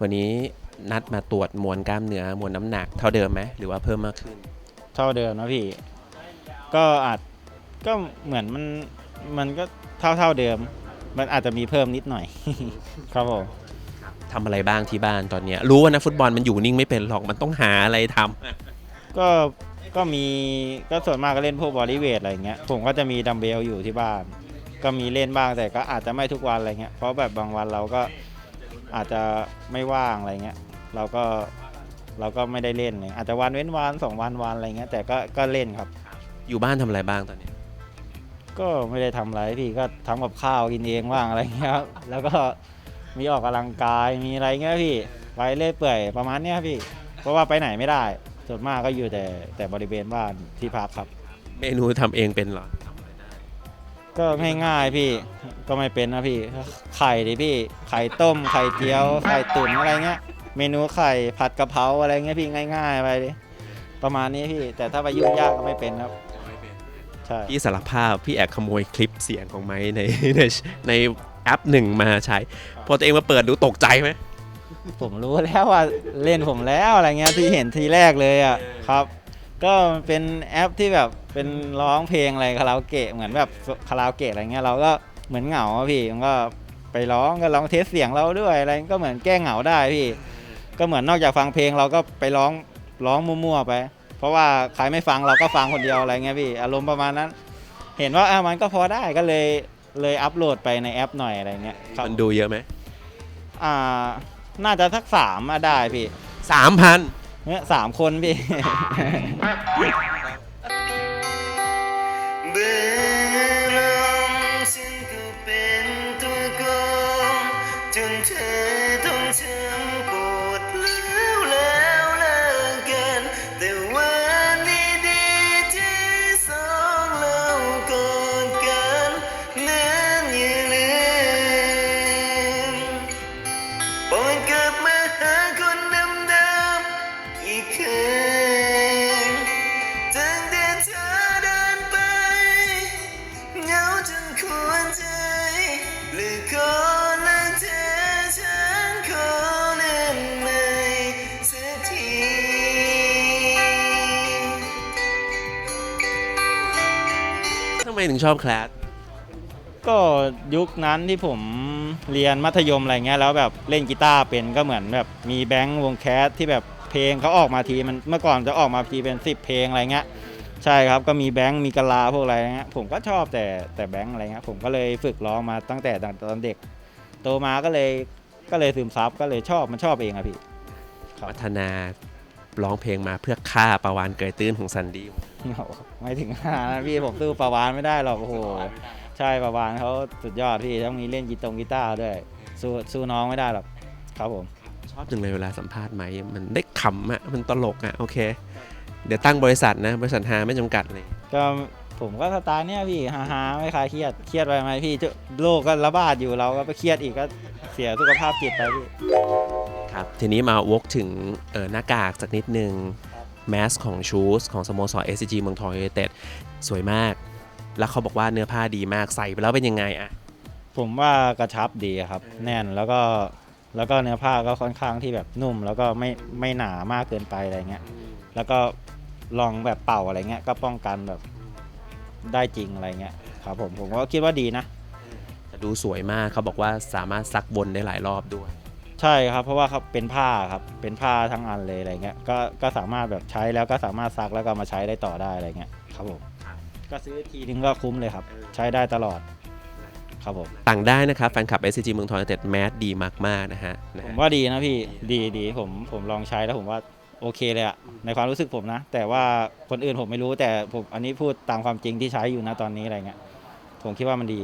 วันนี้นัดมาตรวจมวลกล้ามเนื้อมวลน้ำหนัก เท่าเดิมไหมหรือว่าเพิ่มมากขึ้น เท่าเดิมนะพี่ ก็อาจก็เหมือนมันมันก็เท่าเท่าเดิม มันอาจจะมีเพิ่มนิดหน่อย ครับผมทำอะไรบ้างที่บ้านตอนเนี้ยรู้ว่านักฟุตบอลมันอยู่นิ่งไม่เป็นหรอกมันต้องหาอะไรทำก็ก็มีก็ส่วนมากก็เล่นพวกบอดี้เวทอะไรเงี้ยผมก็จะมีดัมเบลอยู่ที่บ้าน ก็มีเล่นบ้างแต่ก็อาจจะไม่ทุกวันอะไรเงี้ยเพราะแบบบางวันเราก็ อาจจะไม่ว่างอะไรเงี้ยเราก็เราก็ไม่ได้เล่นเลยอาจจะวันเว้นวันสองวันวันอะไรเงี้ยแต่ก็ก็เล่นครับ อยู่บ้านทำอะไรบ้างตอนเนี้ยก็ไม่ได้ทำอะไรพี่ก็ทำกับข้าวกินเองบ้างอะไรเงี้ยครับแล้วก็มีออกกำลังกายมีอะไรเงี้ยพี่ไปเรื่อยเปื่อยประมาณเนี้ยพี่ เพราะว่าไปไหนไม่ได้ส่วนมากก็อยู่แต่แต่บริเวณบ้านที่พักครับ เมนูทำเองเป็นเหรอ ก็ง่ายๆพี่ก็ไม่เป็นนะพี่ ไข่ดิพี่ ไข่ต้ม ไข่เจียว ไข่ตุ๋นอะไรเงี้ย เมนูไข่ผัดกะเพราอะไรเงี้ยพี่ง่าย ๆ ไปดิประมาณนี้พี่ แต่ถ้าไปยุ่งยากก็ไม่เป็นครับใช่พี่สารภาพพี่แอบขโมยคลิปเสียงของไม้ในในในแอปหนึ่งมาใช้ พอตัวเองมาเปิดดูตกใจไหมผมรู้แล้วว่าเล่นผมแล้วอะไรเงี้ยที่เห็นทีแรกเลยอะครับ ก็เป็นแอปที่แบบเป็นร้องเพลงอะไรคาราโอเกะเหมือนแบบคาราโอเกะอะไรเงี้ยเราก็เหมือนเหงาอะพี่มันก็ไปร้องก็ร้องเทสเสียงเราด้วยอะไรก็เหมือนแก้เหงาได้พี่ ก็เหมือนนอกจากฟังเพลงเราก็ไปร้องร้องมั่วๆไป เพราะว่าใครไม่ฟังเราก็ฟังคนเดียวอะไรเงี้ยพี่อารมณ์ประมาณนั้น เห็นว่าอะมันก็พอได้ก็เลยเลยอัปโหลดไปในแอปหน่อยอะไรเงี้ยครับมันดูเยอะไหมอ่าน่าจะสักสามอะได้พี่สามพัน เนี่ยสามคนพี่ำไมถึงชอบแคลสก็ยุคนั้นที่ผมเรียนมัธยมอะไรเงี้ยแล้วแบบเล่นกีตาร์เป็นก็เหมือนแบบมีแบงค์วงแคสที่แบบเพลงเขาออกมาทีมันเมื่อก่อนจะออกมาทีเป็น 10 เพลงอะไรเงี้ยใช่ครับก็มีแบงค์มีกะลาพวกอะไรเงี้ยผมก็ชอบแต่แต่แบงค์อะไรเงี้ยผมก็เลยฝึกร้องมาตั้งแต่ตอนเด็ก โตมาก็เลยก็เลยซึมซับก็เลยชอบมันชอบเองอะพี่ครับพัฒนาร้องเพลงมาเพื่อฆ่าประวานเกยตื้นของซันดี้ ไม่ถึงขนาดนั้นพี่ผมสู้ประวานไม่ได้หรอกโอ้โหใช่ประวานเขาสุดยอดพี่ต้องมีเล่นกีตงกีตาร์ด้วยสู้สู้น้องไม่ได้หรอกครับผมชอบจังเลยเวลาสัมภาษณ์ไหมมันได้ขำอะมันตลกอะโอเค เดี๋ยวตั้งบริษัทนะ บริษัทฮาไม่จำกัดเลย ก็ผมก็สไตล์เนี้ยพี่ฮาฮาๆไม่คลายเครียดเครียดไปไหมพี่จุโลกก็ระบาดอยู่เราก็ไปเครียดอีกก็เสียสุขภาพจิตไปพี่ครับทีนี้มาวกถึงเออหน้ากากสักนิดนึง แมสของชูสของสโมสร SCG เมืองทองยูไนเต็ดสวยมาก แล้วเขาบอกว่าเนื้อผ้าดีมากใส่ไปแล้วเป็นยังไงอะผมว่ากระชับดีครับ แน่นแล้วก็แล้วก็เนื้อผ้าก็ค่อนข้างที่แบบนุ่ม แล้วก็ไม่ไม่หนามากเกินไปอะไรเงี้ยแล้วก็ลองแบบเป่าอะไรเงี้ยก็ป้องกันแบบได้จริงอะไรเงี้ยครับผมผมก็คิดว่าดีนะแต่ดูสวยมากเขาบอกว่าสามารถซักบนได้หลายรอบด้วย ใช่ครับ เพราะว่าเขาเป็นผ้าครับเป็นผ้าทั้งอันเลยอะไรเงี้ยก็ก็สามารถแบบใช้แล้วก็สามารถซักแล้วก็เอามาใช้ได้ต่อได้อะไรเงี้ยครับผมก็ซื้อทีนึงก็คุ้มเลยครับ ใช้ได้ตลอดครับผมต่างได้นะครับแฟนคลับ SCG เมืองทองยูไนเต็ดแมสดีมากๆนะฮะนะผฮะมว่าดีนะพี่ดีดีผมผมลองใช้แล้วผมว่าโอเคเลยอะในความรู้สึกผมนะ แต่ว่าคนอื่นผมไม่รู้แต่ผมอันนี้พูดตามความจริงที่ใช้อยู่นะตอนนี้อะไรเงี้ยผมคิดว่ามันดี